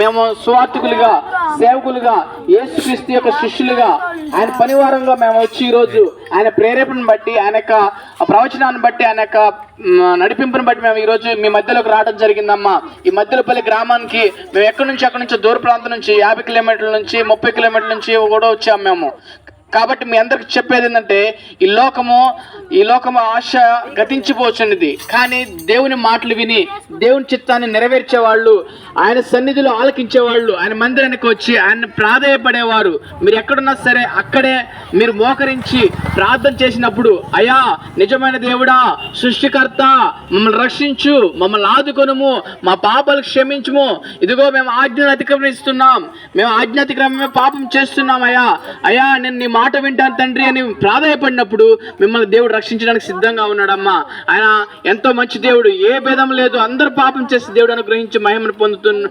మేము సువార్థికులుగా సేవకులుగా యేసుక్రీస్తు యొక్క శిష్యులుగా ఆయన పనివారంగా మేము వచ్చి ఈరోజు ఆయన ప్రేరేపణను బట్టి ఆయన యొక్క ప్రవచనాన్ని బట్టి ఆయన యొక్క నడిపింపును నడిపింపుని బట్టి మేము ఈరోజు మీ మధ్యలోకి రావడం జరిగిందమ్మా. ఈ మధ్యలోపల్లి గ్రామానికి మేము ఎక్కడి నుంచి అక్కడి నుంచి దూర ప్రాంతం నుంచి యాభై కిలోమీటర్ల నుంచి ముప్పై కిలోమీటర్ల నుంచి కూడా వచ్చాము మేము. కాబట్టి మీ అందరికి చెప్పేది ఏంటంటే ఈ లోకము ఈ లోకము ఆశ గతించిపోచున్నది. కానీ దేవుని మాటలు విని దేవుని చిత్తాన్ని నెరవేర్చేవాళ్ళు ఆయన సన్నిధిలో ఆలకించేవాళ్ళు ఆయన మందిరానికి వచ్చి ఆయన ప్రాధాయపడేవారు. మీరు ఎక్కడున్నా సరే అక్కడే మీరు మోకరించి ప్రార్థన చేసినప్పుడు అయా నిజమైన దేవుడా సృష్టికర్త మమ్మల్ని రక్షించు మమ్మల్ని ఆదుకొనుము మా పాపాలు క్షమించుము. ఇదిగో మేము ఆజ్ఞలు అతిక్రమిస్తున్నాం మేము ఆజ్ఞ అతిక్రమమే పాపం చేస్తున్నాం అయా అయ్యా నేను నీ మాట వింటాను తండ్రి అని ప్రాధాయపడినప్పుడు మిమ్మల్ని దేవుడు రక్షించడానికి సిద్ధంగా ఉన్నాడమ్మా. ఆయన ఎంతో మంచి దేవుడు. ఏ భేదం లేదు. అందరూ పాపం చేసి దేవుడు అనుగ్రహించి మహిమను పొందుతున్న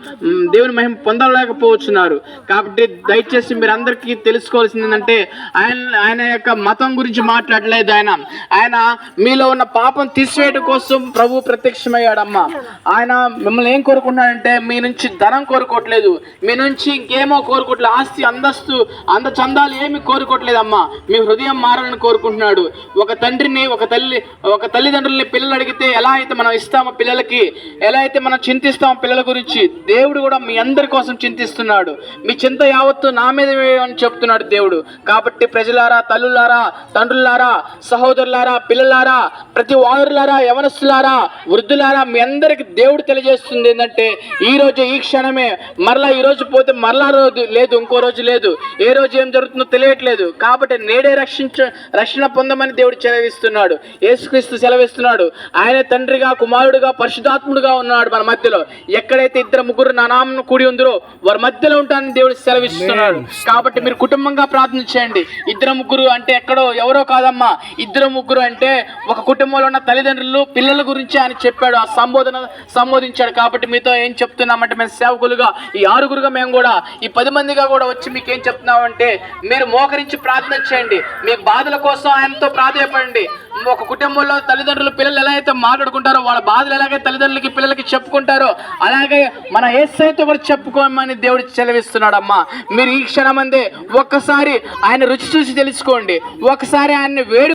దేవుని మహిమ పొందలేకపోతున్నారు. కాబట్టి దయచేసి మీరు అందరికీ తెలుసుకోవాల్సింది ఏంటంటే ఆయన ఆయన యొక్క మతం గురించి మాట్లాడలేదు ఆయన. ఆయన మీలో ఉన్న పాపం తీసివేయడం కోసం ప్రభు ప్రత్యక్షమయ్యాడమ్మా. ఆయన మిమ్మల్ని ఏం కోరుకున్నాడంటే మీ నుంచి ధనం కోరుకోవట్లేదు. మీ నుంచి ఇంకేమో కోరుకోవట్లేదు. ఆస్తి అందస్తు అంద చందాలు ఏమి కోరుకోవట్లేదమ్మా మీ హృదయం మారాలని కోరుకుంటున్నాడు. ఒక తండ్రిని ఒక తల్లి ఒక తల్లిదండ్రుల్ని పిల్లలు అడిగితే ఎలా అయితే మనం ఇస్తామో పిల్లలకి ఎలా అయితే మనం చింతిస్తామో పిల్లల గురించి దేవుడు కూడా మీ అందరి కోసం చింతిస్తున్నాడు. మీ చింత యావత్తు నా మీద వేయమని చెప్తున్నాడు దేవుడు. కాబట్టి ప్రజలారా తల్లులారా తండ్రులారా సహోదరులారా పిల్లలారా ప్రతి వారులారా యవనస్తులారా వృద్ధులారా మీ అందరికి దేవుడు తెలియజేస్తుంది ఏంటంటే ఈ రోజు ఈ క్షణమే మరలా ఈ రోజు పోతే మరలా రోజు లేదు ఇంకో రోజు లేదు. ఏ రోజు ఏం జరుగుతుందో తెలియట్లేదు. కాబట్టి నేడే రక్షించ రక్షణ పొందమని దేవుడు సెలవిస్తున్నాడు. యేసుక్రీస్తు సెలవిస్తున్నాడు. ఆయన తండ్రిగా కుమారుడుగా పరిశుధాత్ముడుగా ఉన్నాడు మన మధ్యలో. ఎక్కడైతే ఇద్దరు ముగ్గురు నా నామను కూడి ఉందరో వారి మధ్యలో ఉంటానని దేవుడు సెలవిస్తున్నాడు. కాబట్టి మీరు కుటుంబంగా ప్రార్థన చేయండి. ఇద్దరు ముగ్గురు అంటే ఎక్కడో ఎవరో కాదమ్మా. ఇద్దరు ముగ్గురు అంటే ఒక కుటుంబంలో ఉన్న తల్లిదండ్రులు పిల్లల గురించి ఆయన చెప్పాడు. ఆ సంబోధన సంబోధించాడు. కాబట్టి మీతో ఏం చెప్తున్నామంటే మేము సేవకులుగా ఈ ఆరుగురుగా మేము కూడా ఈ పది మందిగా కూడా వచ్చి మీకు ఏం చెప్తున్నామంటే మీరు మోకరించి ప్రార్థన చేయండి. మీ బాధల కోసం ఆయనతో ప్రాధాయపడండి ఒక కుటుంబంలో తల్లిదండ్రులు పిల్లలు ఎలా అయితే మాట్లాడుకుంటారో వాళ్ళ బాధలు ఎలాగే తల్లిదండ్రులకి పిల్లలకి చెప్పుకుంటారో అలాగే మన ఏసైతో కూడా చెప్పుకోమని దేవుడు చెలవిస్తున్నాడమ్మా మీరు ఈ క్షణమందే ఒక్కసారి ఆయన రుచి చూసి తెలుసుకోండి. ఒకసారి ఆయన్ని వేడు